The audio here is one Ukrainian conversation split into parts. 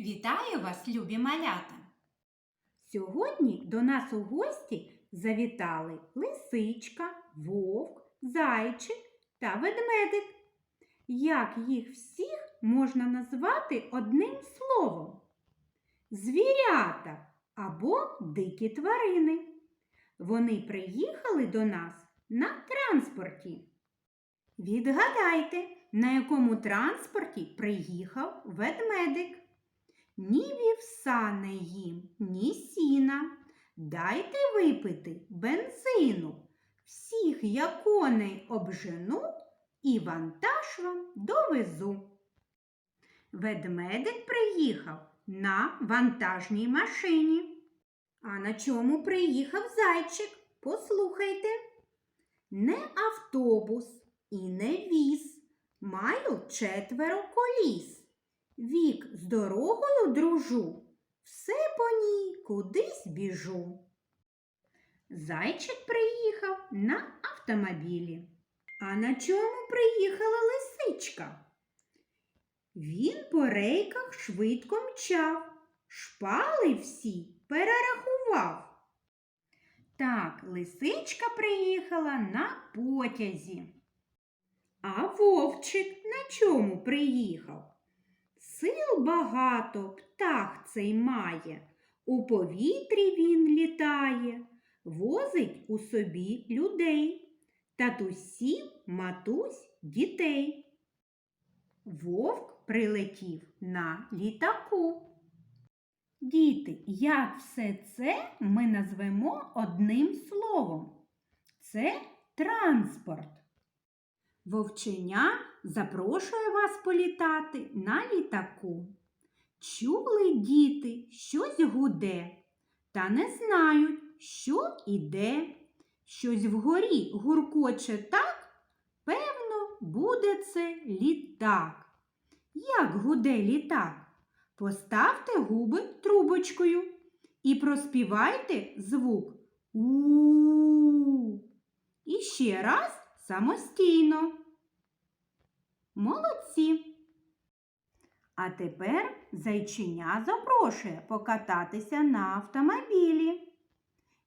Вітаю вас, любі малята! Сьогодні до нас у гості завітали лисичка, вовк, зайчик та ведмедик. Як їх всіх можна назвати одним словом? Звірята або дикі тварини. Вони приїхали до нас на транспорті. Відгадайте, на якому транспорті приїхав ведмедик. Ні вівса не їм, ні сіна. Дайте випити бензину. Всіх я коней обжену і вантаж вам довезу. Ведмедик приїхав на вантажній машині. А на чому приїхав зайчик? Послухайте. Не автобус і не віз. Маю четверо коліс. Вік з дорогою дружу, все по ній кудись біжу. Зайчик приїхав на автомобілі. А на чому приїхала лисичка? Він по рейках швидко мчав, шпали всі перерахував. Так, лисичка приїхала на потязі. А вовчик на чому приїхав? Сил багато птах цей має, у повітрі він літає, возить у собі людей, татусів, матусь, дітей. Вовк прилетів на літаку. Діти, як все це ми назвемо одним словом? Це транспорт. Вовченя запрошує вас політати на літаку. Чули діти, щось гуде, та не знають, що іде. Щось вгорі гуркоче так, певно, буде це літак. Як гуде літак? Поставте губи трубочкою і проспівайте звук у. І ще раз самостійно. Молодці. А тепер зайчиня запрошує покататися на автомобілі.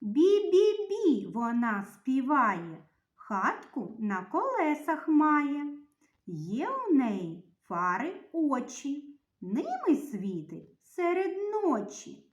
Бі-бі-бі вона співає, хатку на колесах має. Є у неї фари очі, ними світить серед ночі.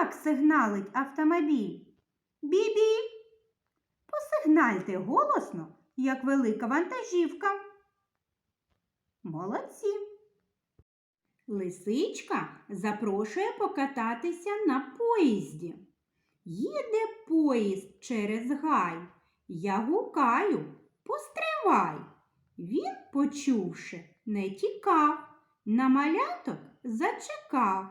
Як сигналить автомобіль? Бі-бі. Посигнальте голосно, як велика вантажівка. Молодці. Лисичка запрошує покататися на поїзді. Їде поїзд через гай. Я гукаю, постривай. Він, почувши, не тікав, на маляток зачекав.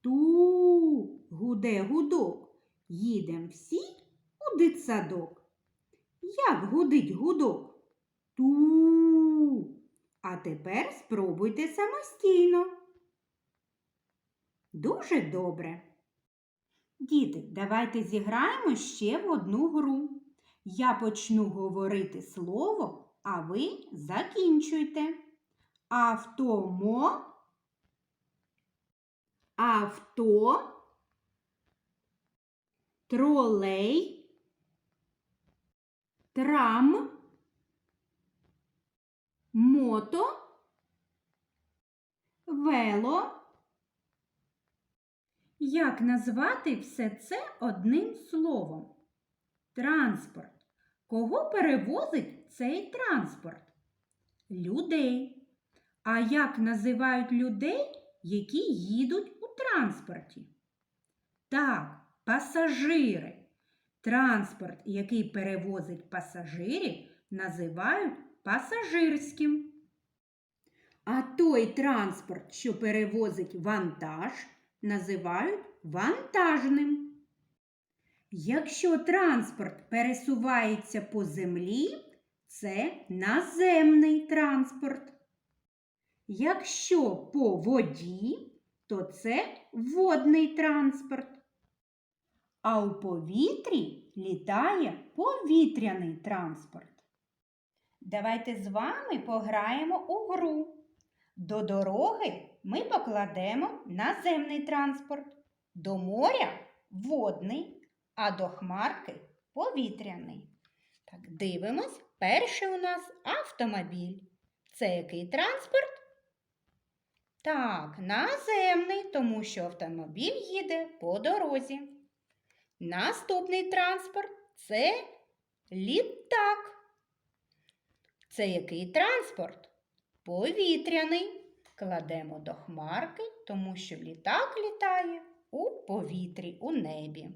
Ту гуде гудок, їдем всі у дитсадок. Як гудить гудок? Ту. А тепер спробуйте самостійно. Дуже добре. Діти, давайте зіграємо ще в одну гру. Я почну говорити слово, а ви закінчуйте. Автомо. Авто. Тролей. Трам. Мото. Вело. Як назвати все це одним словом? Транспорт. Кого перевозить цей транспорт? Людей. А як називають людей, які їдуть у транспорті? Так, пасажири. Транспорт, який перевозить пасажирів, називають пасажирським. А той транспорт, що перевозить вантаж, називають вантажним. Якщо транспорт пересувається по землі, це наземний транспорт. Якщо по воді, то це водний транспорт. А у повітрі літає повітряний транспорт. Давайте з вами пограємо у гру. До дороги ми покладемо наземний транспорт, до моря водний, а до хмарки повітряний. Так, дивимось. Перший у нас автомобіль. Це який транспорт? Так, наземний, тому що автомобіль їде по дорозі. Наступний транспорт це літак. Це який транспорт? Повітряний. Кладемо до хмарки, тому що літак літає у повітрі, у небі.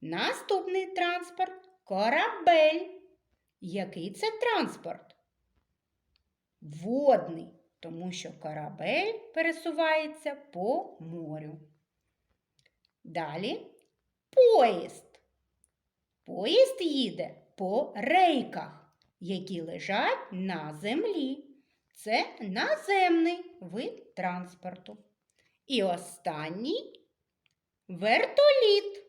Наступний транспорт корабель. Який це транспорт? Водний, тому що корабель пересувається по морю. Далі поїзд. Поїзд їде по рейках, які лежать на землі. Це наземний вид транспорту. І останній вертоліт.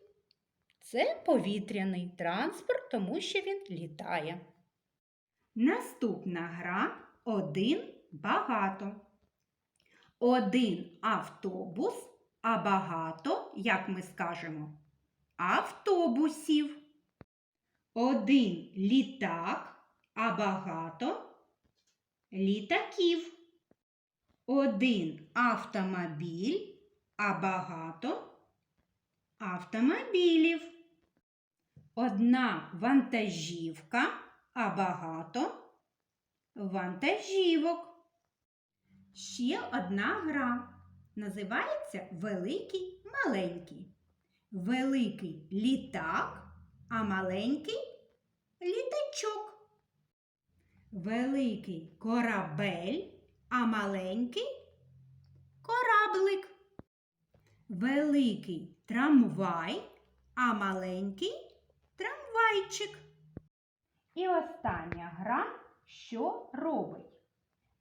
Це повітряний транспорт, тому що він літає. Наступна гра один багато. Один автобус, а багато, як ми скажемо, автобусів. Один літак, а багато літаків. Один автомобіль, а багато автомобілів. Одна вантажівка, а багато вантажівок. Ще одна гра. Називається Великий маленький. Великий літак, а маленький літачок. Великий корабель, а маленький кораблик. Великий трамвай, а маленький трамвайчик. І остання гра, що робить?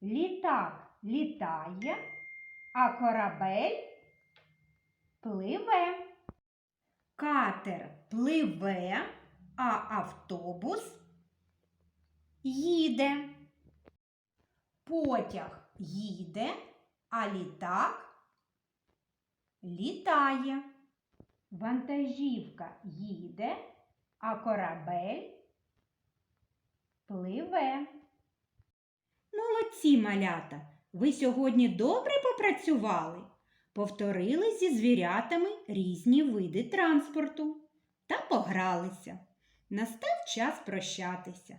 Літак літає, а корабель пливе. Катер пливе, а автобус їде. Потяг їде, а літак літає. Вантажівка їде, а корабель пливе. Молодці малята! Ви сьогодні добре попрацювали, повторили зі звірятами різні види транспорту та погралися. Настав час прощатися.